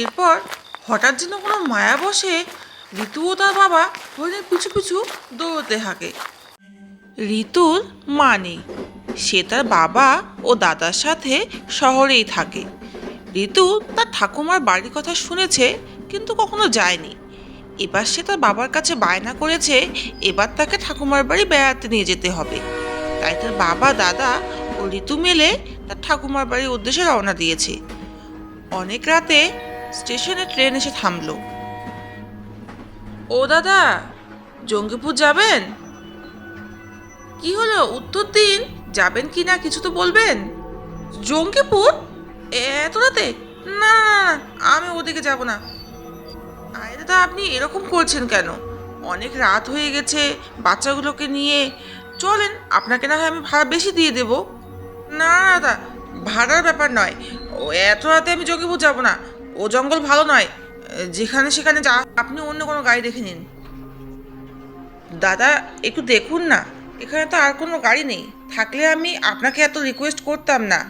এরপর হঠাৎ যেন কোনো মায়া বসে ঋতু ও তার বাবা হরিণের পিছু পিছু দৌড়তে থাকে। ঋতুর মা নেই সে তার বাবা ও দাদার সাথে শহরেই থাকে। ঋতু তার ঠাকুমার বাড়ির কথা শুনেছে, কিন্তু কখনো যায়নি। এবার সে তার বাবার কাছে বায়না করেছে, এবার তাকে ঠাকুমার বাড়ি বেড়াতে নিয়ে যেতে হবে। তাই তার বাবা, দাদা ও ঋতু মেলে তার ঠাকুমার বাড়ির উদ্দেশ্যে রওনা দিয়েছে। অনেক রাতে স্টেশনে ট্রেন এসে থামল। ও দাদা, জঙ্গিপুর যাবেন? কি হলো? উত্তর দিন? যাবেন কি না কিছু তো বলবেন? জঙ্গিপুর? এত রাতে? না, আমি ওদিকে যাব না। আরে দাদা, আপনি এরকম করছেন কেন? অনেক রাত হয়ে গেছে বাচ্চাগুলোকে নিয়ে। চলেন, আপনাকে না হয় আমি ভাড়া বেশি দিয়ে দেব। না, দাদা, ভাড়ার ব্যাপার নয়। ও, এত রাতে আমি জঙ্গিপুর যাব না। ও জঙ্গল ভালো নয়। যেখানে সেখানে যা, আপনি অন্য কোনো গাড়ি দেখে নিন। দাদা, একটু দেখুন না। এখানে তো আর কোনো গাড়ি নেই। থাকলে আমি আপনাকে এত রিকোয়েস্ট করতাম না।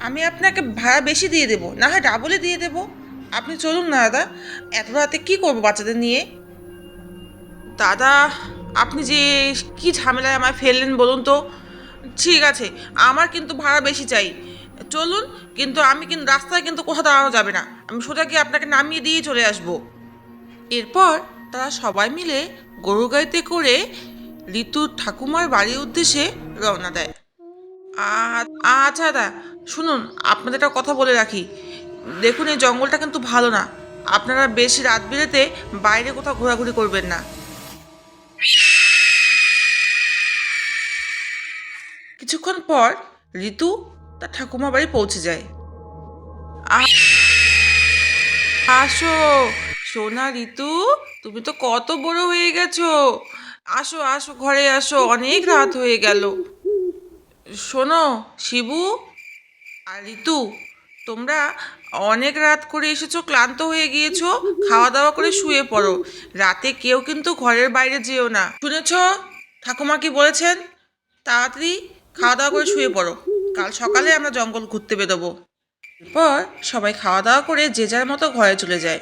আমি আপনাকে ভাড়া বেশি দিয়ে দেবো, না হয় ডাবলে দিয়ে দেবো। আপনি চলুন না, দাদা। এত রাতে কী করব বাচ্চাদের নিয়ে? দাদা, আপনি যে কি ঝামেলায় আমায় ফেললেন বলুন তো? ঠিক আছে, আমার কিন্তু ভাড়া বেশি চাই। চলুন, কিন্তু আমি কিন্তু, রাস্তায় কিন্তু কোথাও দাঁড়ানো যাবে না। আমি সোজা গিয়ে আপনাকে নামিয়ে দিয়ে চলে আসব। এরপর তারা সবাই মিলে গরু গাড়িতে করে ঋতুর ঠাকুমার বাড়ির উদ্দেশ্যে রওনা দেয়। আচ্ছা দাদা, শুনুন, আপনাদের একটা কথা বলে রাখি। দেখুন, এই জঙ্গলটা কিন্তু ভালো না। আপনারা বেশি রাত বিরেতে বাইরে কোথাও ঘোরাঘুরি করবেন না। কিছুক্ষণ পর ঋতু তার ঠাকুমা বাড়ি পৌঁছে যায়। আসো, সোনা ঋতু, তুমি তো কত বড় হয়ে গেছো। আসো আসো, ঘরে আসো, অনেক রাত হয়ে গেল। শোনো, শিবু আর ঋতু, তোমরা অনেক রাত করে এসেছ, ক্লান্ত হয়ে গিয়েছো খাওয়া দাওয়া করে শুয়ে পড়ো। রাতে কেউ কিন্তু ঘরের বাইরে যেও না। শুনেছ, ঠাকুমা কি বলেছেন? তাড়াতাড়ি খাওয়া দাওয়া করে শুয়ে পড়ো। কাল সকালে আমরা জঙ্গল ঘুরতে বেরোবো। এরপর সবাই খাওয়া দাওয়া করে যে যার মতো ঘরে চলে যায়।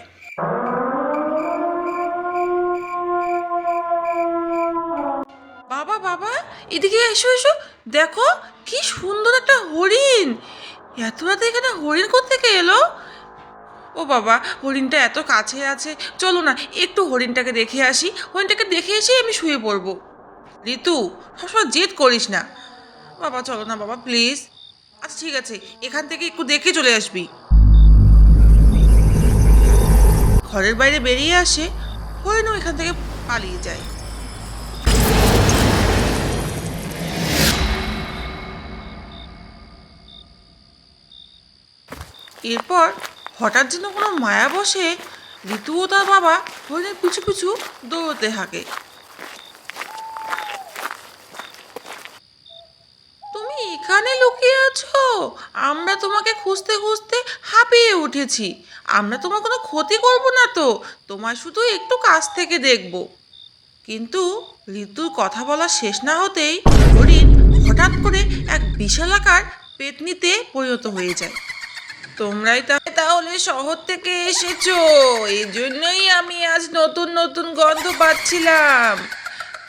বাবা বাবা, এদিকে এসো এসো। দেখো, কি সুন্দর একটা হরিণ। এত রাতে এখানে হরিণ থেকে এলো? ও বাবা, হরিণটা এত কাছে আছে। চলো না, একটু হরিণটাকে দেখে আসি। হরিণটাকে দেখে এসেই আমি শুয়ে পড়ব। ঋতু, সবসময় জেদ করিস না। বাবা, চলো না বাবা প্লিজ আচ্ছা ঠিক আছে, এখান থেকে একটু দেখে চলে আসবি। ঘরের বাইরে বেরিয়ে আসে হরিণও এখান থেকে পালিয়ে যায়। এরপর হঠাৎ যেন কোনো মায়া বসে ঋতু ও তার বাবা হরিণের পিছু পিছু দৌড়তে থাকে তুমি এখানে লুকিয়ে আছো? আমরা তোমাকে খুঁজতে খুঁজতে হাঁপিয়ে উঠেছি। আমরা তোমার কোনো ক্ষতি করব না তো। তোমার শুধু একটু কাছ থেকে দেখব। কিন্তু ঋতুর কথা বলা শেষ না হতেই হরিণ হঠাৎ করে এক বিশালাকার পেতনিতে পরিণত হয়ে যায়। তোমরাই তাহলে শহর থেকে এসেছ। এই জন্যই আমি আজ নতুন নতুন গন্ধ পাচ্ছিলাম।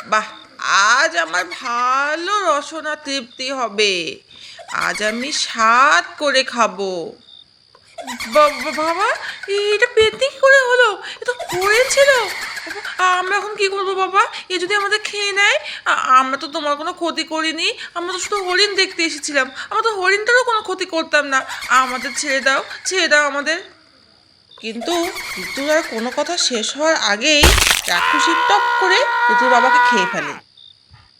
বাহ, আজ আমার ভালো রসনা তৃপ্তি হবে। আজ আমি স্বাদ করে খাব। বাবা এটা পেতে করে হলো? এটা হয়েছিল। আমরা এখন কি করব বাবা? এ যদি আমাদের খেয়ে নেয় আমরা তো তোমার কোনো ক্ষতি করিনি। আমরা তো শুধু হরিণ দেখতে এসেছিলাম। আমরা তো হরিণটারও কোনো ক্ষতি করতাম না। আমাদের ছেড়ে দাও ছেড়ে দাও আমাদের। কিন্তু, ঋতুর আর কোনো কথা শেষ হওয়ার আগেই রাক্ষসী টপ করে ঋতুর বাবাকে খেয়ে ফেলে।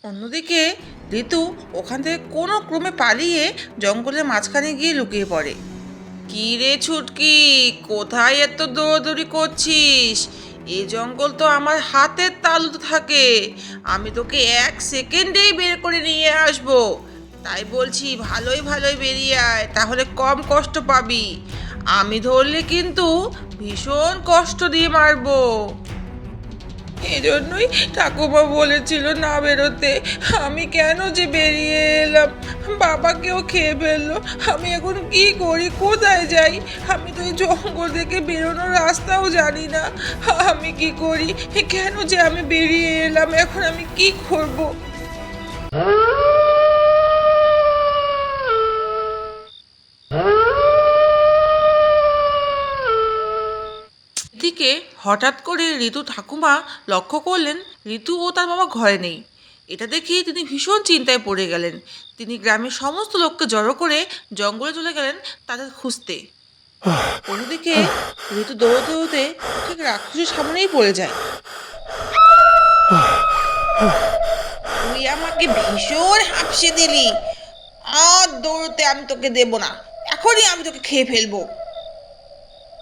অন্যদিকে ঋতু ওখান থেকে কোনো ক্রমে পালিয়ে জঙ্গলের মাঝখানে গিয়ে লুকিয়ে পড়ে। কি রে ছুটকি, কোথায় এত দৌড়দৌড়ি করছিস? এই জঙ্গল তো আমার হাতের তালুতে থাকে। আমি তোকে এক সেকেন্ডেই বের করে নিয়ে আসব। তাই বলছি ভালোই ভালোই বেরিয়ে আয়, তাহলে কম কষ্ট পাবি। আমি ধরলে কিন্তু ভীষণ কষ্ট দিয়ে মারবো। এজন্যই ঠাকুমা বলেছিল না বেরোতে। আমি কেন যে বেরিয়ে এলাম? বাবাকেও খেয়ে ফেলল। আমি এখন কি করি? কোথায় যাই? আমি তো এই জঙ্গল থেকে বেরোনোর রাস্তাও জানি না। আমি কি করি? কেন যে আমি বেরিয়ে এলাম? এখন আমি কি করব এদিকে হঠাৎ করে ঋতু ঠাকুমা লক্ষ্য করলেন ঋতু ও তার বাবা ঘরে নেই। এটা দেখে তিনি ভীষণ চিন্তায় পড়ে গেলেন। তিনি গ্রামের সমস্ত লোককে জড়ো করে জঙ্গলে চলে গেলেন তাদের খুঁজতে। অন্যদিকে ঋতু দৌড়তে দৌড়তে ঠিক রাক্ষসের সামনেই পড়ে যায়। তুই আমাকে ভীষণ হাঁপসে দিলি। আর দৌড়তে আমি তোকে দেব না। এখনই আমি তোকে খেয়ে ফেলব।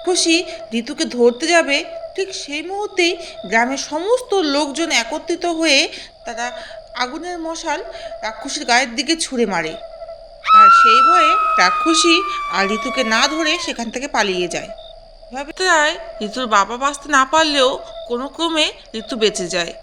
খুশি ঋতুকে ধরতে যাবে ঠিক সেই মুহূর্তেই গ্রামের সমস্ত লোকজন একত্রিত হয়ে তারা আগুনের মশাল রাক্ষসীর গায়ের দিকে ছুঁড়ে মারে। আর সেই ভয়ে রাক্ষসী আর ঋতুকে না ধরে সেখান থেকে পালিয়ে যায়। এভাবে ঋতুর বাবা বাঁচতে না পারলেও কোনো ক্রমে ঋতু বেঁচে যায়।